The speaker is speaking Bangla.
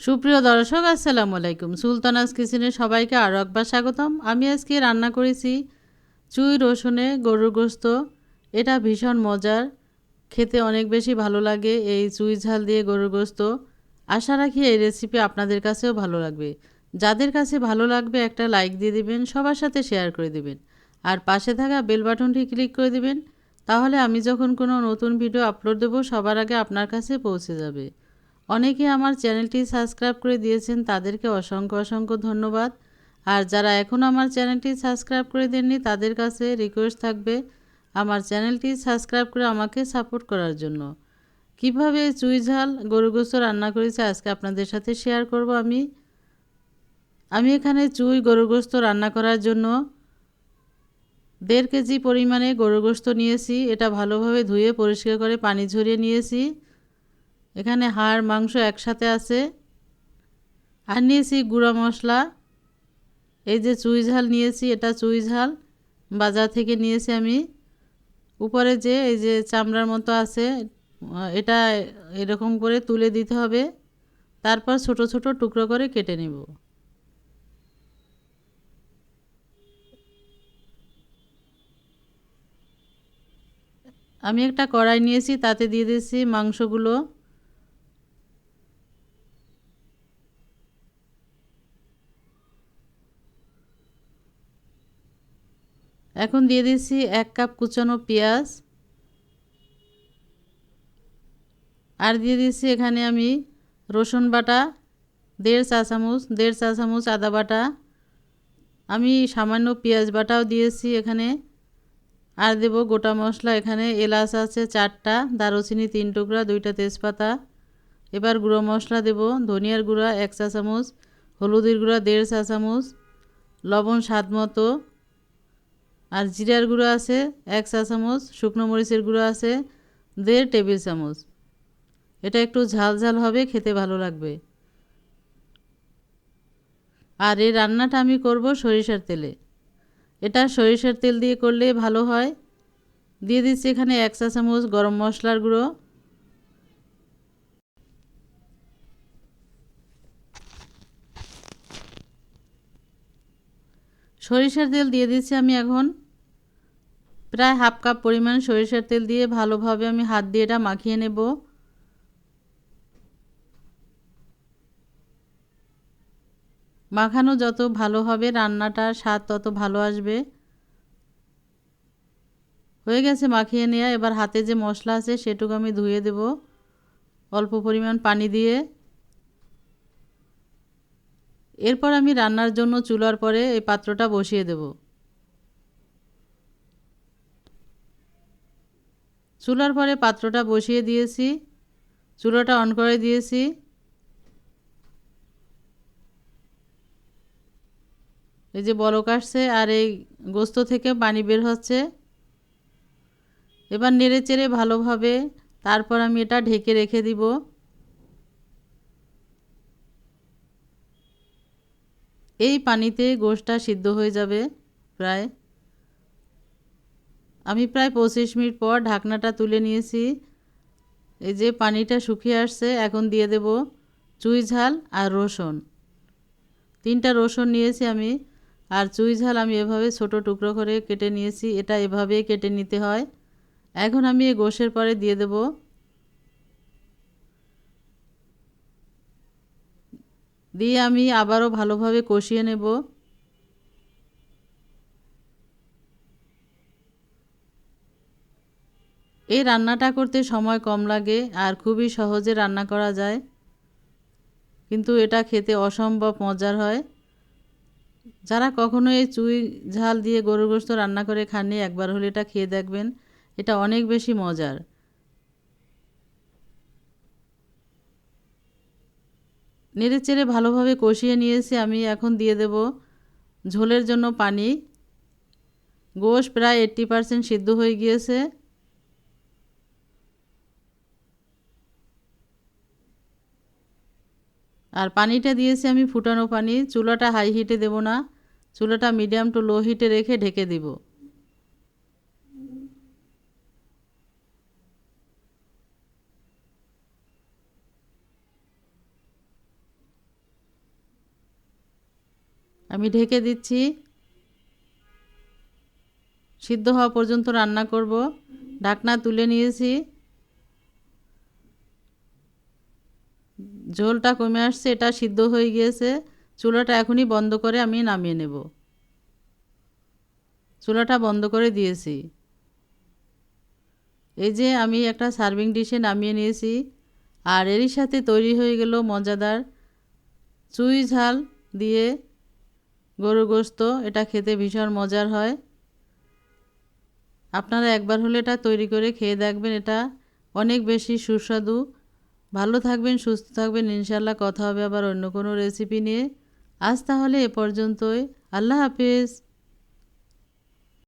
সুপ্রিয় দর্শক, আসসালামু আলাইকুম। সুলতানাস কিচেনে সবাইকে আরও একবার স্বাগতম। আমি আজকে রান্না করেছি চুই রসুনে গরুর গোস্ত। এটা ভীষণ মজার, খেতে অনেক বেশি ভালো লাগে এই চুই ঝাল দিয়ে গরুর গোস্ত। আশা রাখি এই রেসিপি আপনাদের কাছেও ভালো লাগবে। যাদের কাছে ভালো লাগবে একটা লাইক দিয়ে দিবেন, সবার সাথে শেয়ার করে দিবেন। আর পাশে থাকা বেল বাটনটি ক্লিক করে দিবেন, তাহলে আমি যখন কোনো নতুন ভিডিও আপলোড দেবো, সবার আগে আপনার কাছে পৌঁছে যাবে। অনেকে আমার চ্যানেলটি সাবস্ক্রাইব করে দিয়েছেন, তাদেরকে অসংখ্য অসংখ্য ধন্যবাদ। আর যারা এখন আমার চ্যানেলটি সাবস্ক্রাইব করে দেননি, তাদের কাছে রিকোয়েস্ট থাকবে আমার চ্যানেলটি সাবস্ক্রাইব করে আমাকে সাপোর্ট করার জন্য। কীভাবে চুই ঝাল গরু গোস্ত রান্না করেছি আজকে আপনাদের সাথে শেয়ার করব আমি। আমি এখানে চুই গরু গোস্ত রান্না করার জন্য দেড় কেজি পরিমাণে গরু গোস্ত নিয়েছি। এটা ভালোভাবে ধুয়ে পরিষ্কার করে পানি ঝরিয়ে নিয়েছি। এখানে হাড়, মাংস একসাথে আছে। আর নিয়েছি গুঁড়া মশলা। এই যে চুই ঝাল নিয়েছি, এটা চুই ঝাল। বাজার থেকে নিয়েছি আমি। উপরে যে, এই যে চামড়ার মতো আছে, এটা এরকম করে তুলে দিতে হবে। তারপর ছোট ছোট টুকরো করে কেটে নেব। আমি একটা কড়াই নিয়েছি, তাতে দিয়ে দিয়েছি মাংসগুলো। এখন দিয়ে দিচ্ছি এক কাপ কুচানো পেঁয়াজ। আর দিয়ে দিচ্ছি এখানে আমি রসুন বাটা, দেড় চা চামচ, দেড় চা চামচ আদা বাটা। আমি সামান্য পেঁয়াজ বাটাও দিয়েছি এখানে। আর দেব গোটা মশলা, এখানে এলাচ আছে চারটা, দারুচিনি তিন টুকরা, দুইটা তেজপাতা। এবার গুঁড়ো মশলা দেব, ধনিয়ার গুঁড়া এক চা চামচ, হলুদের গুঁড়া দেড় চা চামচ, লবণ স্বাদ মতো। আর জিরার গুঁড়ো আছে এক চা চামচ, শুকনো মরিচের গুঁড়ো আছে দেড় টেবিল চামচ। এটা একটু ঝাল ঝাল হবে, খেতে ভালো লাগবে। আর এই রান্নাটা আমি করব সরিষার তেলে। এটা সরিষার তেল দিয়ে করলে ভালো হয়। দিয়ে দিচ্ছি এখানে এক চা চামচ গরম মশলার গুঁড়ো। সরিষার তেল দিয়ে দিচ্ছি আমি এখন প্রায় হাফ কাপ পরিমাণ সরিষার তেল দিয়ে ভালোভাবে আমি হাত দিয়ে এটা মাখিয়ে নেব। মাখানো যত ভালো হবে রান্নাটার স্বাদ তত ভালো আসবে। হয়ে গেছে মাখিয়ে নেওয়া এবার হাতে যে মশলা আছে সেটুকু আমি ধুয়ে দেব অল্প পরিমাণ পানি দিয়ে। এরপর আমি রান্নার জন্য চুলার পরে এই পাত্রটা বসিয়ে দেব। চুলার পরে পাত্রটা বসিয়ে দিয়েছি। চুলাটা অন করে দিয়েছি। এই যে বলক আসছে আর এই গোস্ত থেকে পানি বের হচ্ছে। এবার নেড়ে চেড়ে ভালোভাবে তারপর আমি এটা ঢেকে রেখে দিব। এই পানিতে গোশটা সিদ্ধ হয়ে যাবে প্রায়। আমি প্রায় পঁচিশ মিনিট পর ঢাকনাটা তুলে নিয়েছি। এই যে পানিটা শুকিয়ে আসছে, এখন দিয়ে দেব চুই ঝাল আর রসুন। তিনটা রসুন নিয়েছি আমি, আর চুই ঝাল আমি এভাবে ছোট টুকরো করে কেটে নিয়েছি, এটা এভাবেই কেটে নিতে হয়। এখন আমি এই গোশের পরে দিয়ে দেব দিয়ে আমি আবারও ভালোভাবে কষিয়ে নেব। এই রান্নাটা করতে সময় কম লাগে আর খুবই সহজে রান্না করা যায়। কিন্তু এটা খেতে অসম্ভব মজার হয়। যারা কখনো এই চুই ঝাল দিয়ে গরুর গোস্ত রান্না করে খাননি, একবার হলে এটা খেয়ে দেখবেন, এটা অনেক বেশি মজার। নেড়ে চেড়ে ভালোভাবে কষিয়ে নিয়েছি আমি, এখন দিয়ে দেব ঝোলের জন্য পানি। গোশ প্রায় এইট্টি পারসেন্ট সিদ্ধ হয়ে গিয়েছে। আর পানিটা দিয়েছি আমি ফুটানো পানি। চুলাটা হাই হিটে দেব না। চুলাটা মিডিয়াম টু লো হিটে রেখে ঢেকে দেব। আমি ঢেকে দিচ্ছি। সিদ্ধ হওয়া পর্যন্ত রান্না করব। ঢাকনা তুলে নিয়েছি। ঝোলটা কমে আসছে, এটা সিদ্ধ হয়ে গিয়েছে। চুলাটা এখনই বন্ধ করে আমি নামিয়ে নেব। চুলাটা বন্ধ করে দিয়েছি। এই যে আমি একটা সার্ভিং ডিশে নামিয়ে নিয়েছি। আর এরই সাথে তৈরি হয়ে গেল মজাদার চুই ঝাল দিয়ে গরু গোস্ত। এটা খেতে ভীষণ মজার হয়। আপনারা একবার হলে এটা তৈরি করে খেয়ে দেখবেন, এটা অনেক বেশি সুস্বাদু। ভালো থাকবেন, সুস্থ থাকবেন। ইনশাল্লাহ কথা হবে আবার অন্য কোনো রেসিপি নিয়ে। আজ তাহলে এ পর্যন্তই। আল্লাহ হাফিজ।